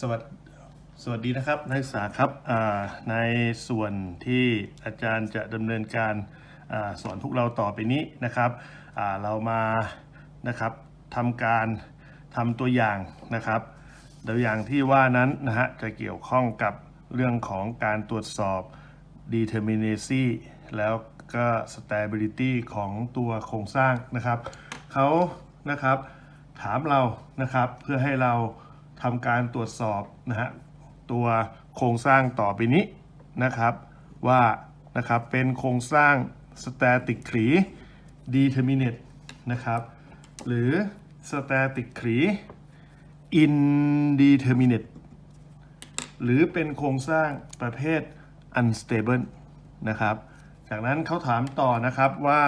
สวัสดีสวัสดีนะครับนักศึกษาครับในส่วนที่อาจารย์จะดำเนินการอสอนพวกเราต่อไปนี้นะครับเรามานะครับทำการทำตัวอย่างนะครับ ตัวอย่างที่ว่านั้นนะฮะจะเกี่ยวข้องกับเรื่องของการตรวจสอบ determinacy แล้วก็ stability ของตัวโครงสร้างนะครับเขานะครับถามเรานะครับเพื่อให้เรา ทำการตรวจสอบนะฮะตัวโครงสร้างต่อไปนี้นะครับว่านะครับเป็นโครงสร้าง statically determinate นะครับหรือ statically indeterminate หรือเป็นโครงสร้างประเภท unstable นะครับ จากนั้นเขาถามต่อนะครับว่า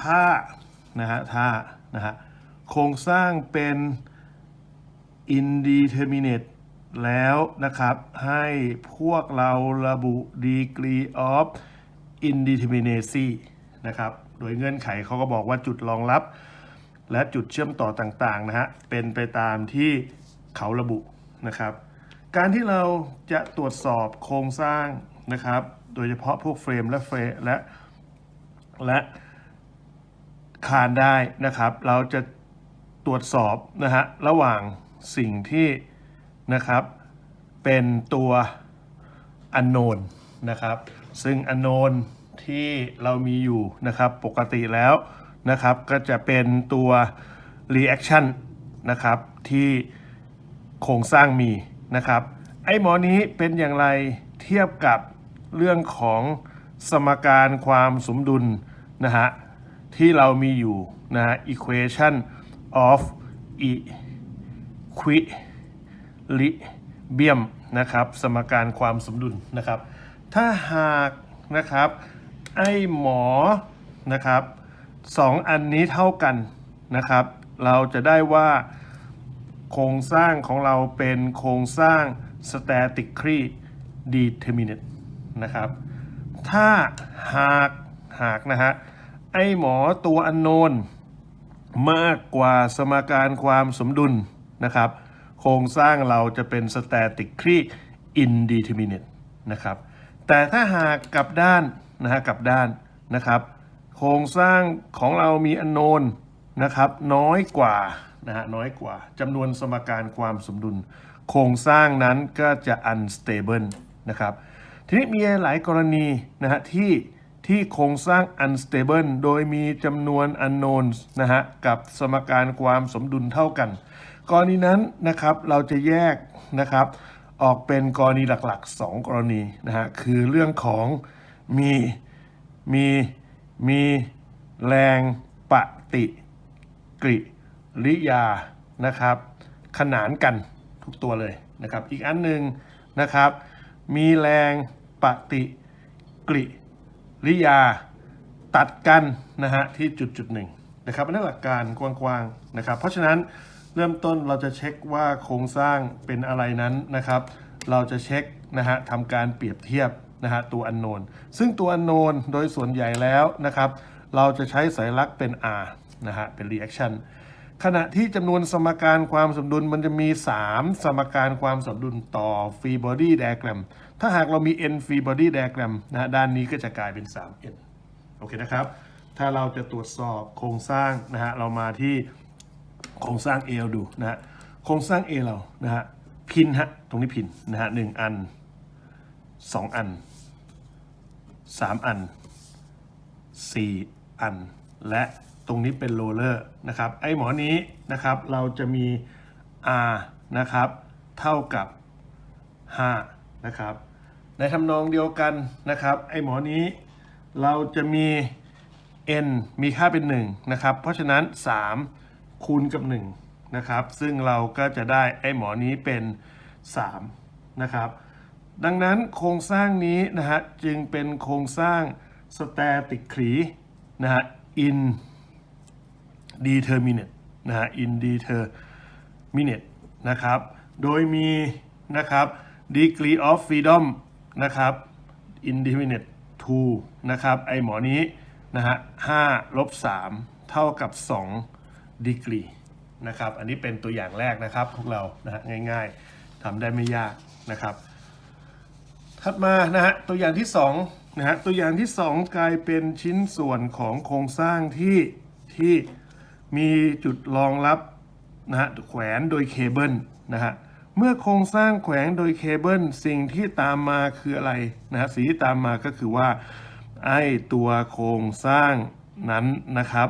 ถ้านะฮะถ้านะฮะโครงสร้างเป็น indeterminate แล้วนะครับ ให้พวกเราระบุ degree of indeterminacy นะครับ โดยเงื่อนไขเขาก็บอกว่าจุดรองรับ และจุดเชื่อมต่อต่าง ๆ นะฮะ เป็นไปตามที่เขาระบุนะครับ การที่เราจะตรวจสอบโครงสร้างนะครับ โดยเฉพาะพวกเฟรมและเฟรและและคานได้นะครับ เราจะตรวจสอบนะฮะระหว่าง สิ่งที่นะครับเป็นตัว unknown นะครับซึ่ง unknown ที่เรามีอยู่นะครับปกติแล้วนะครับก็จะเป็นตัว reaction นะครับที่โครงสร้างมีนะครับไอ้หมอนี้เป็นอย่างไรเทียบกับเรื่องของสมการความสมดุลนะฮะที่เรามีอยู่นะฮะ equation of equilibrium นะครับสมการความสมดุลนะครับ ถ้าหากนะครับไอหมอนะครับสองอันนี้เท่ากันนะครับ เราจะได้ว่าโครงสร้างของเราเป็นโครงสร้าง statically determinate นะครับ ถ้าหากหากนะฮะไอหมอตัวอันโนนมากกว่าสมการความสมดุล นะครับ โครงสร้างเราจะเป็น statically indeterminate นะครับ แต่ถ้าหากกลับด้านนะฮะกลับด้านนะครับ โครงสร้างของเรามีอนโนนนะครับน้อยกว่านะฮะน้อยกว่าจำนวนสมการความสมดุล โครงสร้างนั้นก็จะ unstable นะครับ ทีนี้มีหลายกรณีนะฮะที่ ที่โครงสร้าง unstable โดยมีจำนวน unknowns นะฮะ กับสมการความสมดุลเท่ากัน กรณีนั้นนะครับเราจะแยกนะครับออกเป็นกรณีหลักๆ 2 กรณีนะฮะ คือเรื่องของมีมีมีแรงปฏิกิริยานะครับ ขนานกันทุกตัวเลยนะครับ อีกอันหนึ่งนะครับ มีแรงปฏิกิริ ริยาตัดกันนะฮะที่จุดจุดหนึ่งนะครับอันนั้นหลักการกว้างๆนะครับ เพราะฉะนั้นเริ่มต้นเราจะเช็คว่าโครงสร้างเป็นอะไรนั้นนะครับ เราจะเช็คนะฮะทำการเปรียบเทียบนะฮะตัวอันโนนซึ่งตัวอันโนนโดยส่วนใหญ่แล้วนะครับ เราจะใช้สัญลักษณ์เป็น R นะฮะเป็น reaction ขณะที่จำนวนสมการความสมดุลมันจะมี 3 สมการความสมดุลต่อ free body diagram ถ้าหากเรามี n free body diagram นะฮะด้านนี้ก็จะกลายเป็น 3n โอเคนะครับ ถ้าเราจะตรวจสอบโครงสร้างนะฮะเรามาที่โครงสร้าง A เราดูนะฮะโครงสร้าง A เรานะฮะพินฮะตรงนี้พินนะฮะหนึ่งอันสองอันสามอัน 4 อันและ ตรงนี้เป็นโรเลอร์นะครับ ไอ้หมอนี้นะครับเราจะมี R นะครับ เท่ากับ 5 นะครับ ในทำนองเดียวกันนะครับ ไอ้หมอนี้เราจะมี n มีค่าเป็น 1 นะครับ เพราะฉะนั้น 3 คูณกับ 1 นะครับ ซึ่งเราก็จะได้ไอ้หมอนี้เป็น 3 นะครับ ดังนั้นโครงสร้างนี้นะฮะจึงเป็นโครงสร้าง statically นะฮะ determinate นะฮะ indeterminate นะครับ โดยมีนะครับ degree of freedom นะครับ indeterminate 2นะครับไอหมอนี้นะฮะ5ลบ3เท่ากับ2 degree นะครับ อันนี้เป็นตัวอย่างแรกนะครับพวกเรานะฮะง่ายๆทำได้ไม่ยากนะครับถัดมานะฮะตัวอย่างที่2นะฮะตัวอย่างที่ 2 กลายเป็นชิ้นส่วนของโครงสร้างที่ที่ มีจุดรองรับนะฮะแขวนโดยเคเบิลนะฮะเมื่อโครงสร้างแขวนโดยเคเบิลสิ่งที่ตามมาคืออะไรนะฮะสิ่งที่ตามมาก็คือว่าไอ้ตัวโครงสร้างนั้นนะครับ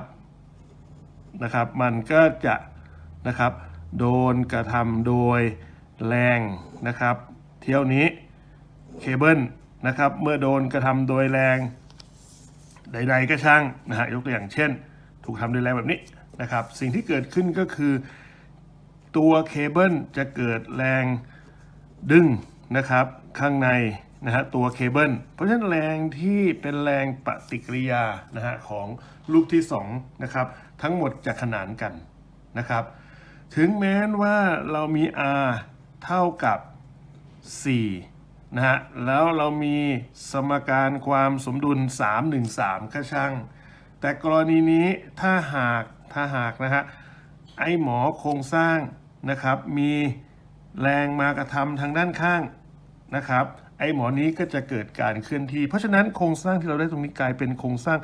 นะครับ มันก็จะนะครับโดนกระทำโดยแรงนะครับ เที่ยวนี้เคเบิลนะครับเมื่อโดนกระทำโดยแรงใด ๆ ก็ช่างนะฮะยกตัวอย่างเช่น ถูกทำโดยแรงแบบนี้ นะครับ สิ่งที่เกิดขึ้นก็คือ ตัวเคเบิลจะเกิดแรงดึงนะครับข้างในนะฮะตัวเคเบิลเพราะฉะนั้นแรงที่เป็นแรงปฏิกิริยานะฮะของลูกที่2นะครับทั้งหมดจะขนานกันนะครับ ถึงแม้ว่าเรามี r เท่ากับ 4 นะฮะแล้วเรามีสมการความสมดุล 313 ก็ช่าง แต่กรณีนี้ถ้าหาก ถ้าหากนะฮะไอหมอโครงสร้างนะครับ มีแรงมากระทำทางด้านข้างนะครับ ไอหมอนี้ก็จะเกิดการเคลื่อนที่ เพราะฉะนั้นโครงสร้างที่เราได้ตรงนี้กลายเป็นโครงสร้าง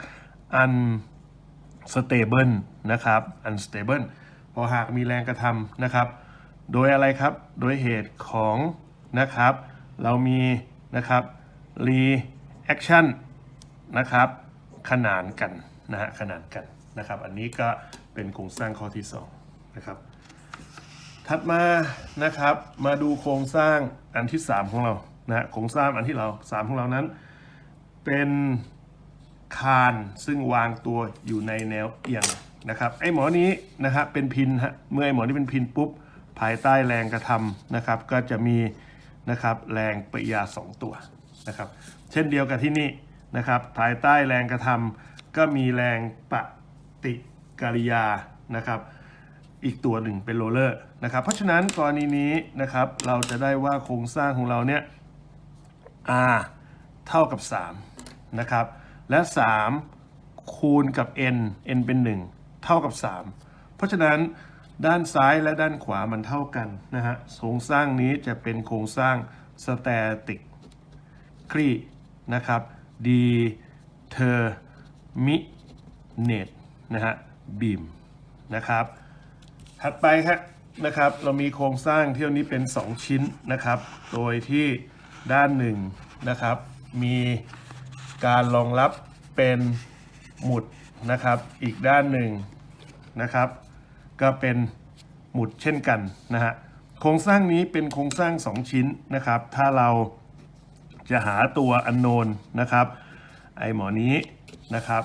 unstable นะครับ unstable พอหากมีแรงกระทำนะครับ โดยอะไรครับ โดยเหตุของนะครับ เรามีนะครับ reaction นะครับ ขนานกันนะฮะขนานกันนะครับ อันนี้ก็ เป็นโครงสร้างข้อที่2นะครับถัดมานะครับมาดูโครงสร้างอันที่ 3 ของเรานะโครงสร้างอันที่เรา 3 ของเรานั้น เป็นคานซึ่งวางตัวอยู่ในแนวเอียงนะครับไอ้หมอนี้นะครับเป็นพินฮะเมื่อไอ้หมอนี้เป็นพินปุ๊บภายใต้แรงกระทำนะครับ ก็จะมีนะครับแรงปริยา 2 ตัวนะครับ เช่นเดียวกับที่นี่นะครับภายใต้แรงกระทำก็มีแรงปฏิ กิริยานะครับอีกตัวหนึ่งเป็นโรเลอร์นะครับเพราะฉะนั้นกรณีนี้นะครับเราจะได้ว่าโครงสร้างของเราเนี่ย r เท่ากับ3นะครับและ 3 คูณกับ n n เป็น 1 เท่ากับ 3 เพราะฉะนั้นด้านซ้ายและด้านขวามันเท่ากันนะฮะโครงสร้างนี้จะเป็นโครงสร้างสแตติกครีนะครับ determinate นะฮะ beam นะครับ ถัดไปครับนะครับ เรามีโครงสร้างเที่ยวนี้เป็น 2 ชิ้นนะครับ โดยที่ด้านหนึ่งนะครับ มีการรองรับเป็นหมุดนะครับ อีกด้านหนึ่งนะครับ ก็เป็นหมุดเช่นกันนะฮะโครงสร้างนี้เป็นโครงสร้าง 2 ชิ้นนะครับ ถ้าเราจะหาตัวอันโนนนะครับ ไอหมอนี้นะครับ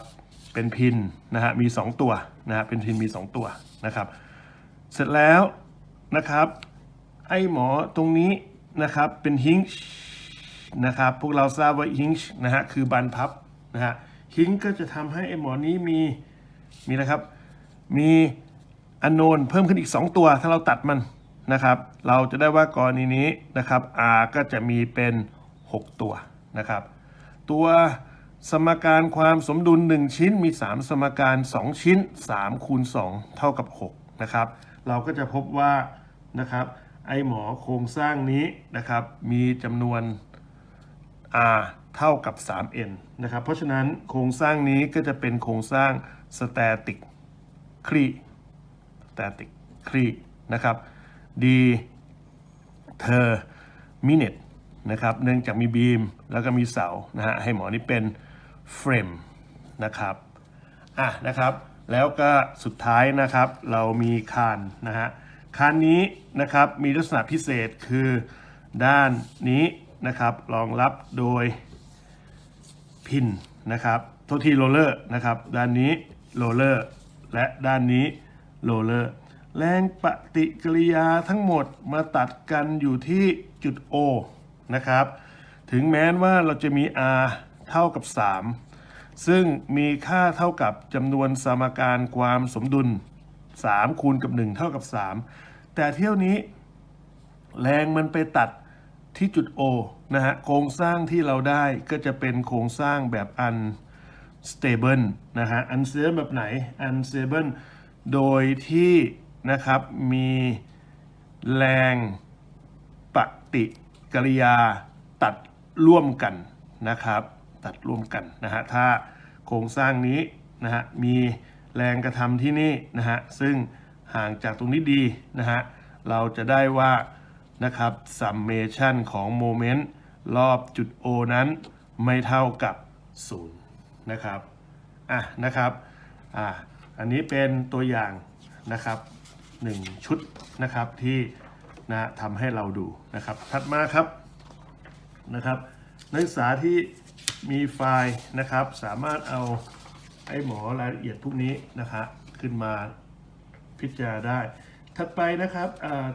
เป็นพินนะฮะมี 2 ตัวนะฮะเป็นพินมี 2 ตัวนะครับ เสร็จแล้วนะครับไอหมอตรงนี้นะครับเป็นฮิงช์นะครับพวกเราทราบว่าฮิงช์นะฮะคือบานพับนะฮะฮิงก็จะทำให้ไอหมอนี้มีมีนะครับมีอันโนนเพิ่มขึ้นอีก 2 ตัวถ้าเราตัดมันนะครับเราจะได้ว่ากรณีนี้นะครับ r ก็จะมีเป็น 6 ตัวนะครับ ตัว สมการความสมดุล 1 ชิ้นมี 3 สมการ 2 ชิ้น3คูณ2เท่ากับ6นะครับเราก็จะพบว่านะครับไอหมอโครงสร้างนี้นะครับมีจำนวน r เท่ากับ 3n นะครับเพราะฉะนั้นโครงสร้างนี้ก็จะเป็นโครงสร้าง static ครี static ครีนะครับ d terminate นะครับเนื่องจากมีบีมแล้วก็มีเสานะฮะให้หมอนี้เป็น เฟรมนะครับอะนะครับ แล้วก็สุดท้ายนะครับเรามีคานนะฮะคานนี้นะครับมีลักษณะพิเศษคือด้านนี้นะครับรองรับโดยพินนะครับโทษทีโรเลอร์นะครับด้านนี้โรเลอร์และด้านนี้โรเลอร์แรงปฏิกิริยาทั้งหมดมาตัดกันอยู่ที่จุด O นะครับ ถึงแม้ว่าเราจะมี R เท่ากับ 3 ซึ่งมีค่าเท่ากับจำนวนสมการความสมดุล 3 คูณกับ 1 เท่ากับ 3 แต่เที่ยวนี้ แรงมันไปตัดที่จุด O นะฮะ โครงสร้างที่เราได้ก็จะเป็นโครงสร้างแบบ unstable นะฮะ unstable แบบไหน unstable โดยที่นะครับมีแรงปฏิกิริยาตัดร่วมกันนะครับ ตัดร่วมกันนะฮะถ้าโครงสร้างนี้นะฮะมีแรงกระทำที่นี่นะฮะซึ่งห่างจากตรงนี้ดีนะฮะเราจะได้ว่านะครับ summation ของโมเมนต์รอบจุด O นั้นไม่เท่ากับ 0 นะครับอะนะครับอะอันนี้เป็นตัวอย่างนะครับหนึ่งชุดนะครับที่นะทำให้เราดูนะครับถัดมาครับนะครับนักศึกษาที่ มีไฟล์นะครับ สามารถเอาไอ้หมอรายละเอียดพวกนี้นะครับขึ้นมาพิจารณาได้ ถัดไปนะครับ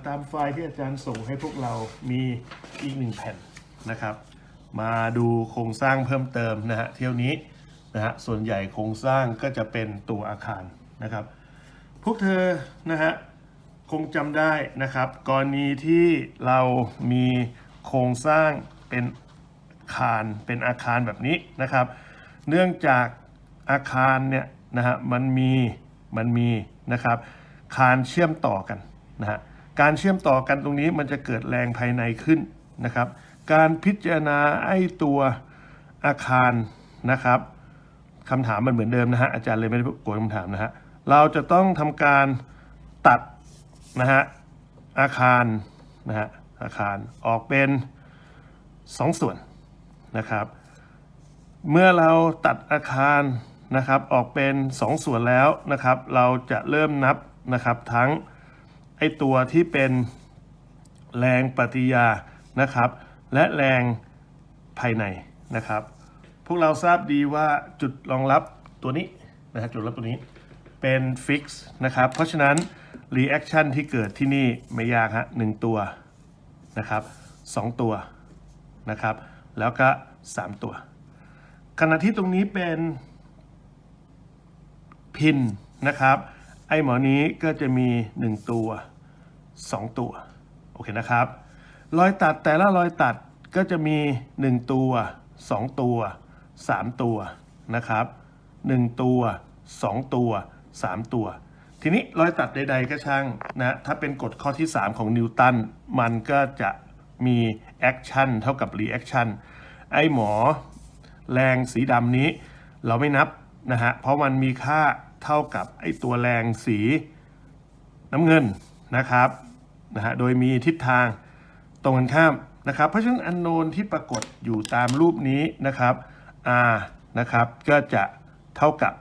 ตามไฟล์ที่อาจารย์ส่งให้พวกเรามีอีกหนึ่งแผ่นนะครับ มาดูโครงสร้างเพิ่มเติมนะฮะเที่ยวนี้นะฮะส่วนใหญ่โครงสร้างก็จะเป็นตัวอาคารนะครับ พวกเธอนะฮะคงจำได้นะครับ กรณีที่เรามีโครงสร้างเป็น คารเป็นอาคารแบบนี้นะครับ เนื่องจากอาคารเนี่ยนะฮะมันมีมันมีนะครับคานเชื่อมต่อกันนะฮะการเชื่อมต่อกันตรงนี้มันจะเกิดแรงภายในขึ้นนะครับ การพิจารณาไอ้ตัวอาคารนะครับคำถามมันเหมือนเดิมนะฮะอาจารย์เลยไม่ได้กดคำถามนะฮะเราจะต้องทำการตัดนะฮะอาคารนะฮะอาคารออกเป็นสองส่วน นะครับ เมื่อเราตัดอาคารนะครับออกเป็นสองส่วนแล้วนะครับ เราจะเริ่มนับนะครับทั้งไอตัวที่เป็นแรงปฏิยานะครับ และแรงภายในนะครับ พวกเราทราบดีว่าจุดรองรับตัวนี้นะฮะจุดรับตัวนี้เป็นฟิกซ์นะครับ เพราะฉะนั้น reaction ที่เกิดที่นี่ไม่ยากฮะหนึ่งตัวนะครับสองตัวนะครับ แล้วก็สามตัว ขณะที่ตรงนี้เป็นพินนะครับ ไอหมอนี้ก็จะมี 1 ตัว 2 ตัว โอเคนะครับ รอยตัดแต่ละรอยตัดก็จะมี 1 ตัว 2 ตัว 3 ตัวนะครับ 1 ตัว 2 ตัว 3 ตัว ทีนี้รอยตัดใด ๆ ก็ช่างนะ ถ้าเป็นกฎข้อที่ 3 ของนิวตัน มันก็จะมี แอคชั่นเท่ากับรีแอคชั่นไอ้หมอแรงสีดำนี้เราไม่นับนะฮะ เพราะมันมีค่าเท่ากับไอ้ตัวแรงสีน้ำเงินนะครับนะฮะ โดยมีทิศทางตรงกันข้ามนะครับ เพราะฉะนั้นอันโนนที่ปรากฏอยู่ตามรูปนี้นะครับ r นะครับ ก็จะเท่ากับ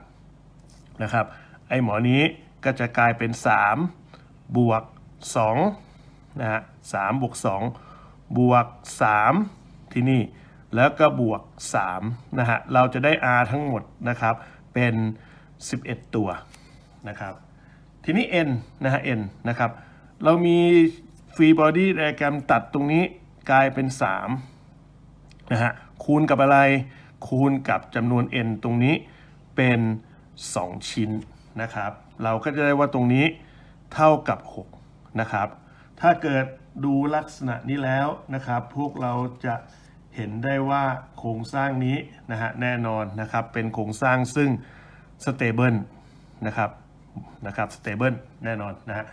นะครับ ไอ้หมอนี้ก็จะกลายเป็น 3 บวก2นะฮะ3บวก2 บวก 3 ที่นี่แล้วก็บวก3นะฮะเราจะได้ r ทั้งหมดนะครับเป็น 11 ตัวนะครับทีนี้ n นะฮะ n นะครับเรามีฟรีบอดี้ไดอะแกรมตัดตรงนี้กลายเป็น3นะฮะคูณกับอะไรคูณกับจำนวน n ตรงนี้เป็น 2 ชิ้นนะครับ เราก็จะได้ว่าตรงนี้เท่ากับ 6 นะครับ ถ้าเกิด ดูลักษณะนี้แล้วนะครับ พวกเราจะเห็นได้ว่าโครงสร้างนี้นะฮะแน่นอนนะครับเป็นโครงสร้างซึ่งสเตเบิลนะครับนะครับสเตเบิลแน่นอนนะฮะ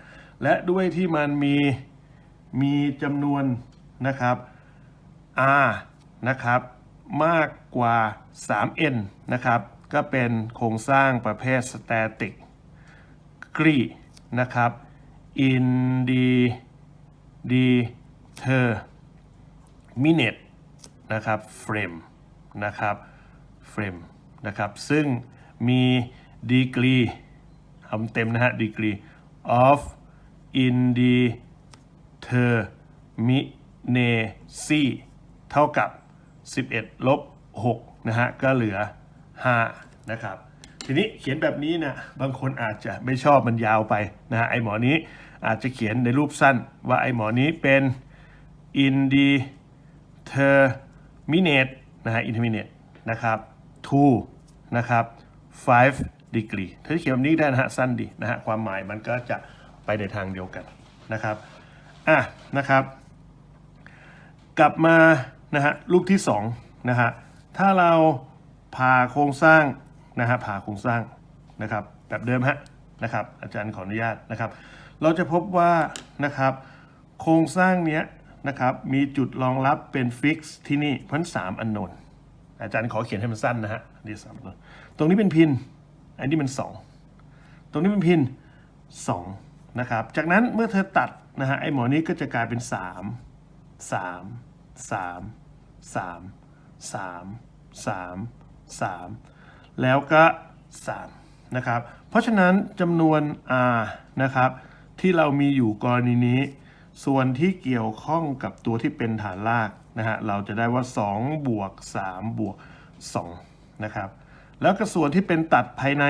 และด้วยที่มันมีมีจำนวนนะครับ r นะครับมากกว่า 3n นะครับก็เป็นโครงสร้างประเภท static กรีนะครับ in the determinate นะครับ frame นะครับ frame นะครับ ซึ่งมี degree คำเต็มนะฮะ degree of indeterminacy เท่ากับ 11 ลบ 6 นะฮะ ก็เหลือ 5 นะครับ ทีนี้เขียนแบบนี้นะ บางคนอาจจะไม่ชอบมันยาวไปนะฮะ ไอหมอนี้ อาจจะเขียนในรูปสั้นว่าไอหมอนี้เป็น indeterminate นะฮะ interminate นะครับ2นะครับ5 degree ถ้าเขียนแบบนี้ได้นะฮะสั้นดีนะฮะความหมายมันก็จะไปในทางเดียวกันนะครับอะนะครับ กลับมานะฮะรูปที่2นะฮะถ้าเราผ่าโครงสร้างนะฮะผ่าโครงสร้างนะครับแบบเดิมฮะนะครับอาจารย์ขออนุญาตนะครับ เราจะพบว่านะครับโครงสร้างเนี้ยนะครับมีจุดรองรับเป็นฟิกซ์ที่นี่พราะสามอันโนนอาจารย์ขอเขียนให้มันสั้นนะฮะนี่สามอันนนตรงนี้เป็นพิน อันนี้มันสองตรงนี้เป็นพินสองนะครับจากนั้นเมื่อเธอตัดนะฮะไอหมอนี้ก็จะกลายเป็นสามสามสามสามสามสามสามแล้วก็สามนะครับ เพราะฉะนั้นจำนวน r นะครับ ที่เรามีอยู่กรณีนี้ ส่วนที่เกี่ยวข้องกับตัวที่เป็นฐานรากนะฮะเราจะได้ว่า2บวก3บวก2นะครับแล้วก็ส่วนที่เป็นตัดภายใน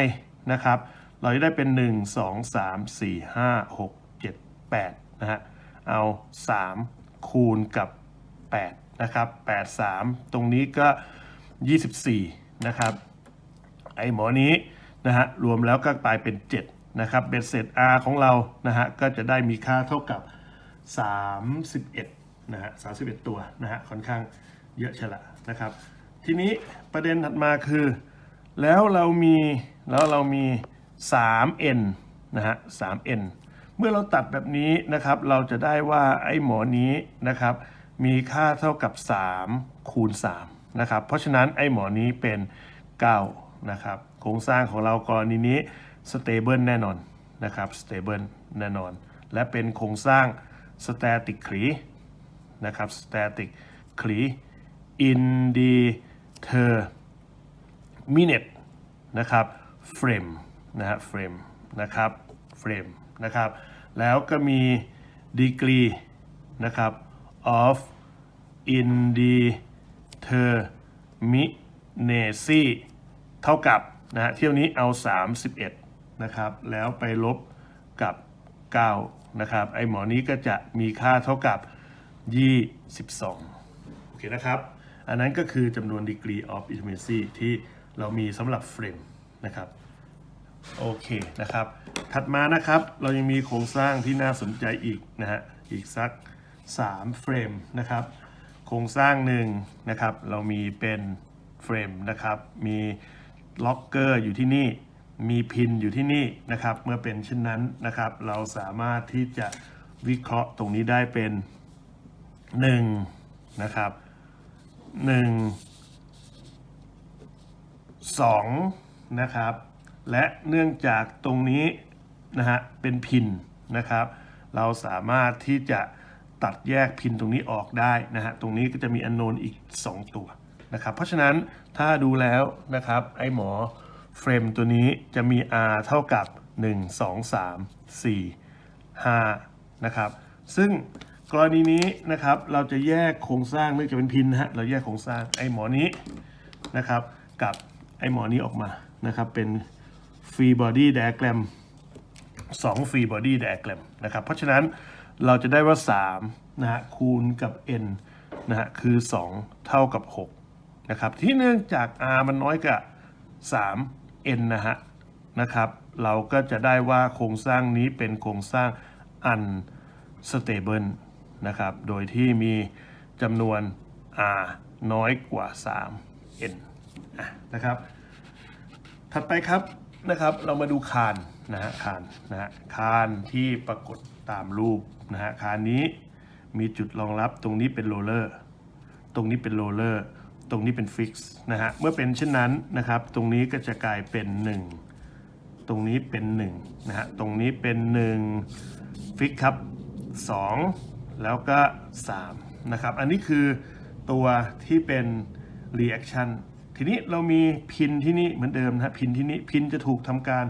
นะครับ เราจะได้เป็น 1 2 3 4 5 6 7 8นะฮะเอา 3 คูณกับ 8 นะครับ 8 3 ตรงนี้ก็ 24 นะครับ ไอหมอนี้นะฮะรวมแล้วก็กลายเป็น 7 นะครับเบ็ดเสร็จ R ของเรานะฮะก็จะได้มีค่าเท่ากับ 31นะฮะ31 ตัวนะฮะค่อนข้างเยอะใช่ละนะครับ ทีนี้ประเด็นถัดมาคือ แล้วเรามีแล้วเรามี 3n นะฮะ 3n เมื่อเราตัดแบบนี้นะครับเราจะได้ว่าไอ้หมอนี้นะครับมีค่าเท่ากับ 3 คูณ3นะครับเพราะฉะนั้นไอ้หมอนี้เป็น 9 นะครับโครงสร้างของเรากรณีนี้ stable แน่นอนนะครับ stable แน่นอน และเป็นโครงสร้าง static คลีนะครับ static คลี indeterminate นะครับ frame นะฮะ frame นะครับ frame นะครับแล้วก็มี degree นะครับ of indeterminacy เท่ากับนะฮะเที่ยวนี้เอา 31 นะครับ แล้วไปลบกับ 9 นะครับ ไอหมอนี้ก็จะมีค่าเท่ากับ 22 โอเคนะครับ อันนั้นก็คือจำนวน degree of intimacy ที่เรามีสำหรับเฟรมนะครับโอเคนะครับ ถัดมานะครับเรายังมีโครงสร้างที่น่าสนใจอีกนะฮะอีกสัก 3 เฟรมนะครับ โครงสร้างหนึ่งนะครับ เรามีเป็นเฟรมนะครับ มีล็อกเกอร์อยู่ที่นี่ มีพินอยู่ที่นี่นะครับ เมื่อเป็นเช่นนั้นนะครับ เราสามารถที่จะวิเคราะห์ตรงนี้ได้เป็น 1 นะครับ 1 2 นะครับ และเนื่องจากตรงนี้นะฮะเป็นพินนะครับ เราสามารถที่จะตัดแยกพินตรงนี้ออกได้นะฮะตรงนี้ก็จะมีอันโนนอีก 2 ตัวนะครับ เพราะฉะนั้นถ้าดูแล้วนะครับไอ้หมอ เฟรมตัวนี้จะมี r เท่ากับ 1 2 3 4 5 นะครับ ซึ่งกรณีนี้นะครับเราจะแยกโครงสร้างเนื่องจากเป็นพินนะฮะเราแยกโครงสร้างไอ้หมอนี้นะครับ กับไอ้หมอนี้ออกมานะครับเป็นฟรีบอดี้ i ด g r a m 2ฟรีบอดี้ i ด g r a m นะครับ เพราะฉะนั้นเราจะได้ว่า3นะฮะคูณกับ n นะฮะคือ 2 เท่ากับ6นะครับที่เนื่องจาก r มันน้อยกว่า3 n นะฮะนะครับ เราก็จะได้ว่าโครงสร้างนี้เป็นโครงสร้าง unstable นะครับ โดยที่มีจำนวน r น้อยกว่า 3 n ะนะครับ ถัดไปครับนะครับ เรามาดูคานนะฮะคานนะฮะคานที่ปรากฏตามรูปนะฮะคานนี้มีจุดรองรับตรงนี้เป็นโรลเลอร์ ตรงนี้เป็นโรลเลอร์ ตรงนี้เป็นฟิกซ์นะฮะ เมื่อเป็นเช่นนั้นนะครับ ตรงนี้ก็จะกลายเป็น 1 ตรงนี้เป็น1นะฮะ ตรงนี้เป็น1ฟิกครับ 2 แล้วก็ 3 นะครับ อันนี้คือตัวที่เป็น reaction ทีนี้เรามีพินที่นี่เหมือนเดิมนะฮะ พินที่นี่พินจะถูกทำการ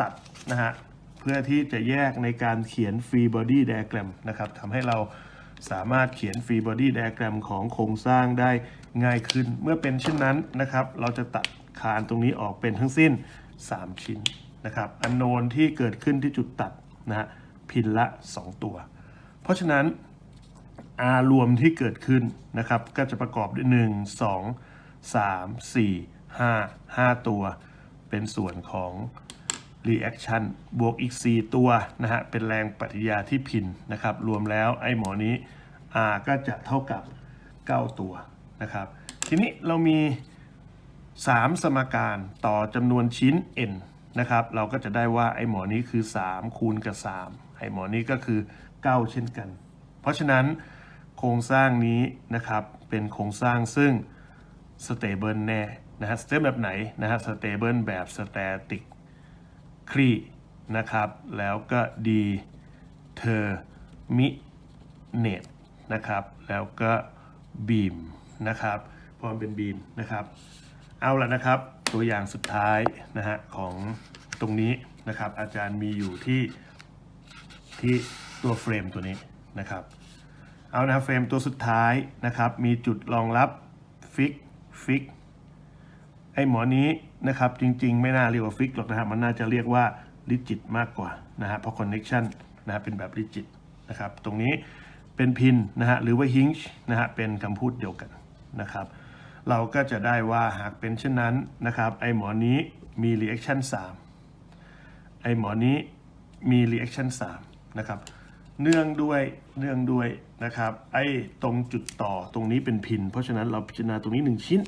ตัดนะฮะ เพื่อที่จะแยกในการเขียน free body diagram นะครับทำให้เราสามารถเขียน free body diagram ของโครงสร้างได้ง่ายขึ้น เมื่อเป็นเช่นนั้นนะครับ เราจะตัดคานตรงนี้ออกเป็นทั้งสิ้น 3 ชิ้นนะครับอันโนนที่เกิดขึ้นที่จุดตัดนะฮะพินละ 2 ตัว เพราะฉะนั้น R รวมที่เกิดขึ้นนะครับ ก็จะประกอบด้วย 1 2 3 4 5 5 ตัว เป็นส่วนของ reaction บวกอีก 4 ตัวนะฮะ เป็นแรงปฏิกิริยาที่พินนะครับ รวมแล้วไอ้หมอนี้ R ก็จะเท่ากับ 9 ตัว นะครับ ทีนี้เรามี 3 สมการต่อจำนวนชิ้น n นะครับ เราก็จะได้ว่าไอ้หมอนี้คือ 3 คูณกับ 3 ไอ้หมอนี้ก็คือ 9 เช่นกัน เพราะฉะนั้นโครงสร้างนี้นะครับเป็นโครงสร้างซึ่ง stable แน่นะฮะ stable แบบไหนนะฮะ stable แบบ static ครีนะครับ แล้วก็ determinate นะครับ แล้วก็ beam นะครับเพราะมันเป็น beam นะครับ เอาละนะครับ ตัวอย่างสุดท้ายนะฮะของตรงนี้นะครับ อาจารย์มีอยู่ที่ที่ตัวเฟรมตัวนี้นะครับ เอานะเฟรมตัวสุดท้ายนะครับ มีจุดรองรับฟิกฟิกไอหมอนี้นะครับจริงๆ ไม่น่าเรียกว่าฟิกหรอกนะครับมันน่าจะเรียกว่าลิจิตมากกว่านะฮะเพราะคอนเน็ชันนะฮะเป็นแบบลิจิตนะครับ ตรงนี้เป็นพินนะฮะหรือว่าฮิงช์นะฮะเป็นคำพูดเดียวกัน นะครับ เราก็จะได้ว่าหากเป็นเช่นนั้นนะครับ ไอหมอนี้มีรีแอคชั่น3ไอหมอนี้มีรีแอคชั่น3นะครับ เนื่องด้วยเนื่องด้วยนะครับ ไอตรงจุดต่อตรงนี้เป็นพิน เพราะฉะนั้นเราพิจารณาตรงนี้ 1 ชิ้น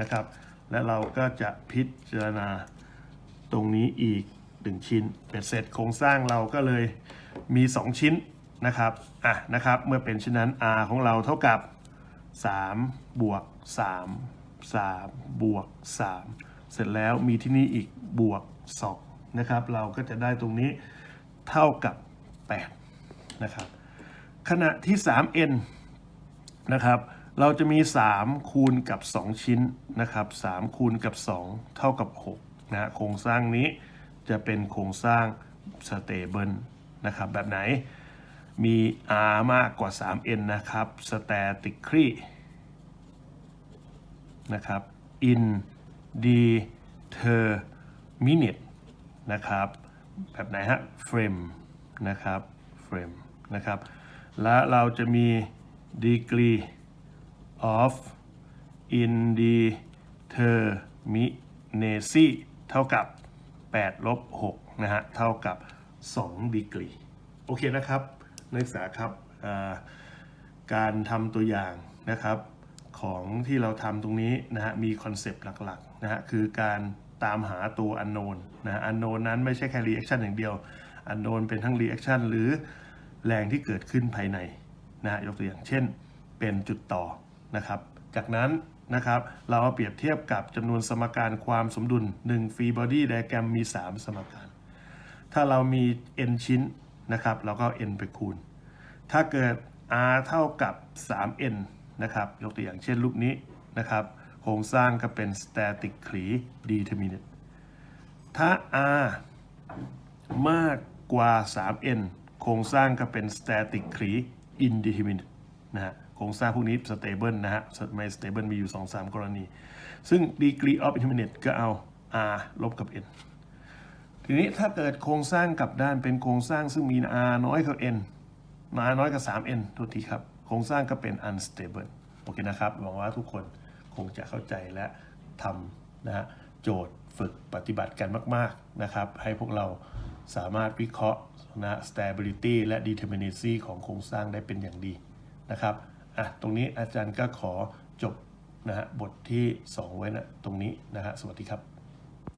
นะครับ และเราก็จะพิจารณาตรงนี้อีก 1 ชิ้น เป็นเสร็จโครงสร้างเราก็เลยมี 2 ชิ้นนะครับ อะนะครับ เมื่อเป็นเช่นนั้น r ของเราเท่ากับ 3 บวก 3 3 บวก 3 เสร็จแล้วมีที่นี่อีกบวก 2 นะครับ เราก็จะได้ตรงนี้เท่ากับ 8 นะครับ ขณะที่ 3n นะครับ เราจะมี 3 คูณกับ 2 ชิ้นนะครับ3คูณกับ 2 เท่ากับ 6 นะโครงสร้างนี้จะเป็นโครงสร้าง stable นะครับ แบบไหน มี r มากกว่า 3n นะครับ statically นะครับ in determinate นะครับ แบบไหนฮะ frame นะครับ frame นะครับ และเราจะมี degree of indeterminacy เท่ากับ8ลบ6นะฮะ เท่ากับ2 degree โอเคนะครับ นักศึกษาครับการทำตัวอย่างนะครับของที่เราทำตรงนี้นะฮะมีคอนเซปต์หลักๆนะฮะคือการตามหาตัว unknown นะ unknown นั้นไม่ใช่แค่ reaction อย่างเดียว unknown เป็นทั้ง reaction หรือแรงที่เกิดขึ้นภายในนะฮะยกตัวอย่างเช่น เป็นจุดต่อนะครับ จากนั้นนะครับเราเอาเปรียบเทียบกับจำนวนสมการความสมดุล1 free body diagram มี 3 สมการ ถ้าเรามี n ชิ้น นะครับเราก็เอา n ไปคูณ ถ้าเกิด r เท่ากับ 3n นะครับยกตัวอย่างเช่นรูปนี้นะครับโครงสร้างก็เป็น statically determinate ถ้า r มากกว่า 3n โครงสร้างก็เป็น statically indeterminate นะฮะโครงสร้างพวกนี้ stable นะฮะไม่ stable มีอยู่ 2-3 กรณี ซึ่ง degree of indeterminate ก็เอา r ลบกับ n ทีนี้ถ้าเกิดโครงสร้างกลับด้านเป็นโครงสร้างซึ่งมี r น้อยกว่า n r น้อยกว่า 3n โทษทีครับ โครงสร้างก็เป็น unstable โอเคนะครับ หวังว่าทุกคนคงจะเข้าใจและทำนะฮะโจทย์ฝึกปฏิบัติกันมาก ๆ นะครับ ให้พวกเราสามารถวิเคราะห์นะ stability และ determinacy ของโครงสร้างได้เป็นอย่างดีนะครับอะตรงนี้อาจารย์ก็ขอจบนะฮะบทที่ 2 ไว้นะตรงนี้นะฮะสวัสดีครับ